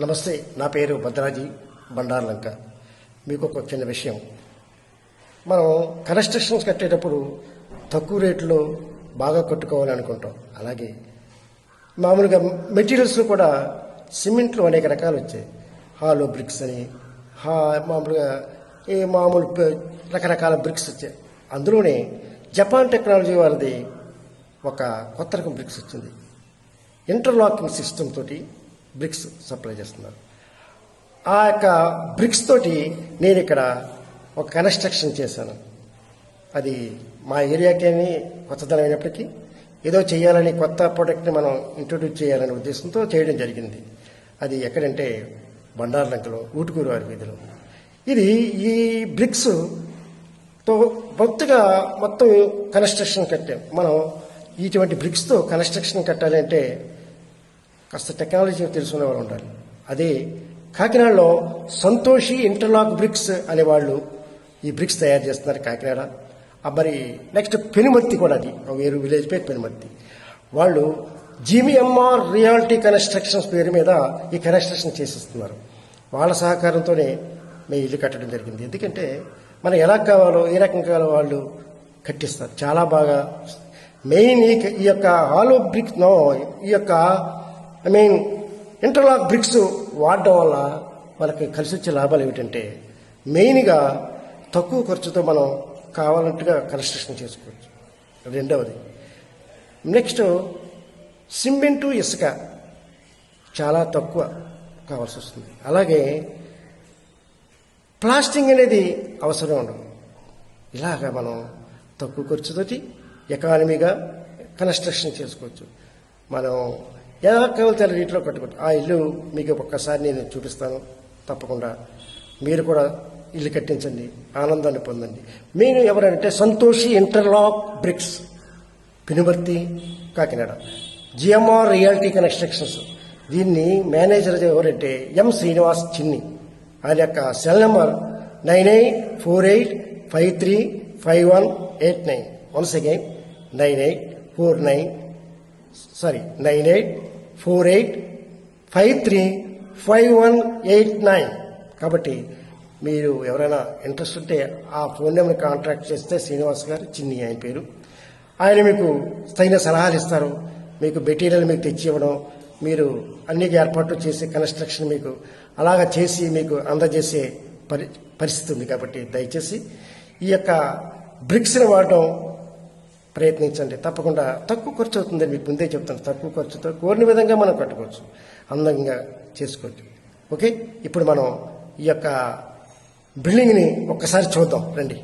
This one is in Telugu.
నమస్తే నా పేరు భద్రాజీ బండార్లంక మీకు ఒక చిన్న విషయం. మనం కన్స్ట్రక్షన్స్ కట్టేటప్పుడు తక్కువ రేట్లో బాగా కట్టుకోవాలనుకుంటాం అలాగే మామూలుగా మెటీరియల్స్లో కూడా సిమెంట్లు అనేక రకాలు వచ్చాయి. హాలో బ్రిక్స్ అని హా మామూలుగా ఈ మామూలు రకరకాల బ్రిక్స్ వచ్చాయి. అందులోనే జపాన్ టెక్నాలజీ వారిది ఒక కొత్త రకం బ్రిక్స్ వచ్చింది. ఇంటర్లాకింగ్ సిస్టమ్ తోటి బ్రిక్స్ సప్లై చేస్తున్నారు. ఆ యొక్క బ్రిక్స్ తోటి నేను ఇక్కడ ఒక కన్స్ట్రక్షన్ చేశాను. అది మా ఏరియాకేమి కొత్తదనం అయినప్పటికీ ఏదో చేయాలని కొత్త ప్రోడక్ట్ని మనం ఇంట్రొడ్యూస్ చేయాలనే ఉద్దేశంతో చేయడం జరిగింది. అది ఎక్కడంటే బండార్లంకలో ఊటుకూరు వారి వీధిలో. ఇది ఈ బ్రిక్స్తో మొత్తగా మొత్తం కన్స్ట్రక్షన్ కట్టాం. మనం ఇటువంటి బ్రిక్స్తో కన్స్ట్రక్షన్ కట్టాలంటే కాస్త టెక్నాలజీ తెలుసుకునే వాళ్ళు ఉండాలి అదే కాకినాడలో సంతోషి ఇంటర్లాక్ బ్రిక్స్ అనే వాళ్ళు ఈ బ్రిక్స్ తయారు చేస్తున్నారు కాకినాడ. ఆ మరి నెక్స్ట్ పెనుమత్తి కూడా అది. వేరు విలేజ్ పేరు పెనుమత్తి. వాళ్ళు జీవీఎంఆర్ రియాలిటీ కన్స్ట్రక్షన్స్ పేరు మీద ఈ కన్స్ట్రక్షన్ చేసిస్తున్నారు. వాళ్ళ సహకారంతోనే మేము ఇల్లు కట్టడం జరిగింది. ఎందుకంటే మనకు ఎలా కావాలో ఏ రకం కావాలో వాళ్ళు కట్టిస్తారు. చాలా బాగా మెయిన్ ఈ ఈ యొక్క హాలో బ్రిక్ నో ఈ యొక్క ఐ మీన్ ఇంటర్లాక్ బ్రిక్స్ వాడడం వల్ల వాళ్ళకి కలిసి వచ్చే లాభాలు ఏమిటంటే మెయిన్గా తక్కువ ఖర్చుతో మనం కావాలంటగా కన్స్ట్రక్షన్ చేసుకోవచ్చు. రెండవది నెక్స్ట్ సిమెంటు ఇసుక చాలా తక్కువ కావాల్సి వస్తుంది. అలాగే ప్లాస్టింగ్ అనేది అవసరం ఉండదు. ఇలాగా మనం తక్కువ ఖర్చుతోటి ఎకానమీగా కన్స్ట్రక్షన్ చేసుకోవచ్చు. మనం ఎలా కావాల్సిన రీతిలో కట్టుకుంటే ఆ ఇల్లు మీకు ఒక్కసారి నేను చూపిస్తాను. తప్పకుండా. మీరు కూడా ఇల్లు కట్టించండి. ఆనందాన్ని పొందండి. మీరు ఎవరంటే Santoshi interlock bricks Pinubarthi Kakinada. GMR reality constructions. దీన్ని మేనేజర్ ఎవరంటే ఎం శ్రీనివాస్ చిన్ని. ఆయన యొక్క cell number nine eight four eight five three five one eight nine. Once again nine eight four nine sorry nine eight four eight five three five one eight nine. కాబట్టి మీరు ఎవరైనా ఇంట్రెస్ట్ ఉంటే ఆ ఫోన్ నెంబర్ కాంటాక్ట్ చేస్తే శ్రీనివాస్ గారు చిన్ని ఆయన పేరు. ఆయన మీకు తగిన సలహాలు ఇస్తారు. మీకు మెటీరియల్ మీకు తెచ్చి ఇవ్వడం మీరు అన్ని ఏర్పాట్లు చేసి కన్స్ట్రక్షన్ మీకు అలాగ చేసి మీకు అందజేసే పరి పరిస్థితి ఉంది కాబట్టి దయచేసి ఈ యొక్క బ్రిక్స్ని వాడడం ప్రయత్నించండి. తప్పకుండా తక్కువ ఖర్చు అవుతుందని మీకు ముందే చెప్తాను. తక్కువ ఖర్చుతో కోరిన విధంగా మనం కట్టుకోవచ్చు. అందంగా చేసుకోవచ్చు ఓకే? ఇప్పుడు మనం ఈ యొక్క బిల్డింగ్ని ఒక్కసారి చూద్దాం. రండి.